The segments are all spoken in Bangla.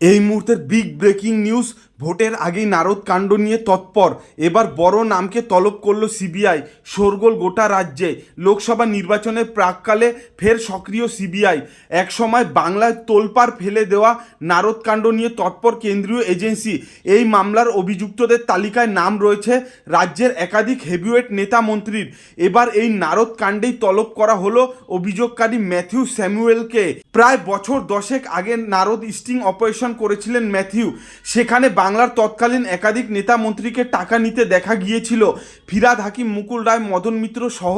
এই মুহূর্তের বিগ ব্রেকিং নিউজ ভোটের আগেই নারদ কাণ্ড নিয়ে তৎপর। এবার বড় নামকে তলব করল সিবিআই, শোরগোল গোটা রাজ্যে। লোকসভা নির্বাচনের প্রাককালে ফের সক্রিয় সিবিআই। একসময় বাংলায় তোলপাড় ফেলে দেওয়া নারদ কাণ্ড নিয়ে তৎপর কেন্দ্রীয় এজেন্সি। এই মামলার অভিযুক্তদের তালিকায় নাম রয়েছে রাজ্যের একাধিক হেভিওয়েট নেতা মন্ত্রীর। এবার এই নারদ কাণ্ডেই তলব করা হলো অভিযোগকারী ম্যাথিউ স্যামুয়েলকে। প্রায় বছর দশেক আগে নারদ স্টিং অপারেশন করেছিলেন ম্যাথিউ। সেখানে বাংলার তৎকালীন একাধিক নেতা মন্ত্রীকে টাকা নিতে দেখা গিয়েছিল। ফিরাদ হাকিম, মুকুল রায়, মদন মিত্র সহ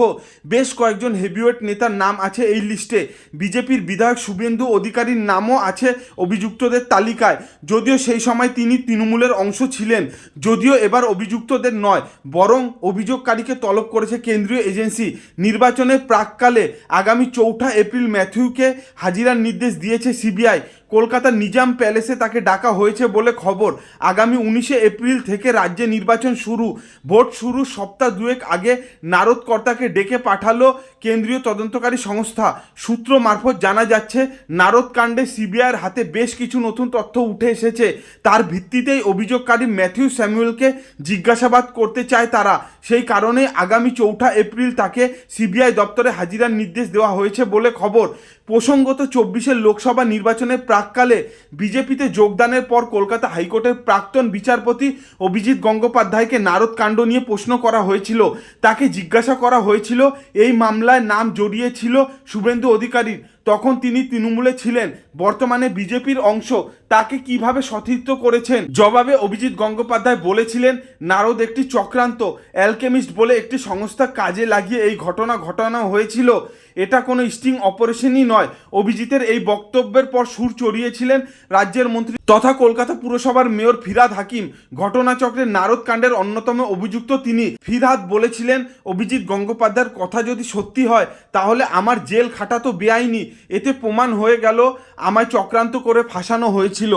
বেশ কয়েকজন হেভিওয়েট নেতার নাম আছে এই লিস্টে। বিজেপির বিধায়ক শুভেন্দু অধিকারীর নামও আছে অভিযুক্তদের তালিকায়। যদিও সেই সময় তিনি তৃণমূলের অংশ ছিলেন, যদিও এবার অভিযুক্তদের নয়, বরং অভিযোগকারীকে তলব করেছে কেন্দ্রীয় এজেন্সি। নির্বাচনের প্রাককালে আগামী চৌঠা এপ্রিল ম্যাথিউকে হাজিরার নির্দেশ দিয়েছে সিবিআই। কলকাতার নিজাম প্যালেসে তাকে ডাকা হয়েছে বলে খবর। আগামী উনিশে এপ্রিল থেকে রাজ্যে নির্বাচন শুরু। ভোট শুরু সপ্তাহ দুয়েক আগে নারদ কর্তাকে ডেকে পাঠালো কেন্দ্রীয় তদন্তকারী সংস্থা। সূত্র মারফত জানা যাচ্ছে নারদ কাণ্ডে সিবিআইয়ের হাতে বেশ কিছু নতুন তথ্য উঠে এসেছে। তার ভিত্তিতেই অভিযোগকারী ম্যাথিউ স্যামুয়েলকে জিজ্ঞাসাবাদ করতে চায় তারা। সেই কারণে আগামী চৌঠা এপ্রিল তাকে সিবিআই দপ্তরে হাজিরার নির্দেশ দেওয়া হয়েছে বলে খবর। প্রসঙ্গত চব্বিশের লোকসভা নির্বাচনের প্রাককালে বিজেপিতে যোগদানের পর কলকাতা হাইকোর্টের প্রাক্তন বিচারপতি অভিজিৎ গঙ্গোপাধ্যায়কে নারদ কাণ্ড নিয়ে প্রশ্ন করা হয়েছিল। তাকে জিজ্ঞাসা করা হয়েছিল, এই মামলায় নাম জড়িয়েছিল শুভেন্দু অধিকারীর। তখন তিনি তৃণমূলে ছিলেন। বর্তমানে বিজেপির অংশ তাকে কীভাবে সতীর্থ করেছেন? জবাবে অভিজিৎ গঙ্গোপাধ্যায় বলেছিলেন, নারদ একটি চক্রান্ত, অ্যালকেমিস্ট বলে একটি সংস্থা কাজে লাগিয়ে এই ঘটনা ঘটানো হয়েছিল। এটা কোনো স্টিং অপারেশনই নয়। অভিজিতের এই বক্তব্যের পর সুর চড়িয়েছিলেন রাজ্যের মন্ত্রী তথা কলকাতা পুরসভার মেয়র ফিরাদ হাকিম ঘটনাচক্রে নারদ কাণ্ডের অন্যতম অভিযুক্ত তিনি। ফিরাদ বলেছিলেন, অভিজিৎ গঙ্গোপাধ্যায়ের কথা যদি সত্যি হয়, তাহলে আমার জেল খাটা তো বেআইনি। এতে প্রমাণ হয়ে গেল, আমায় চক্রান্ত করে ফাঁসানো হয়েছিল।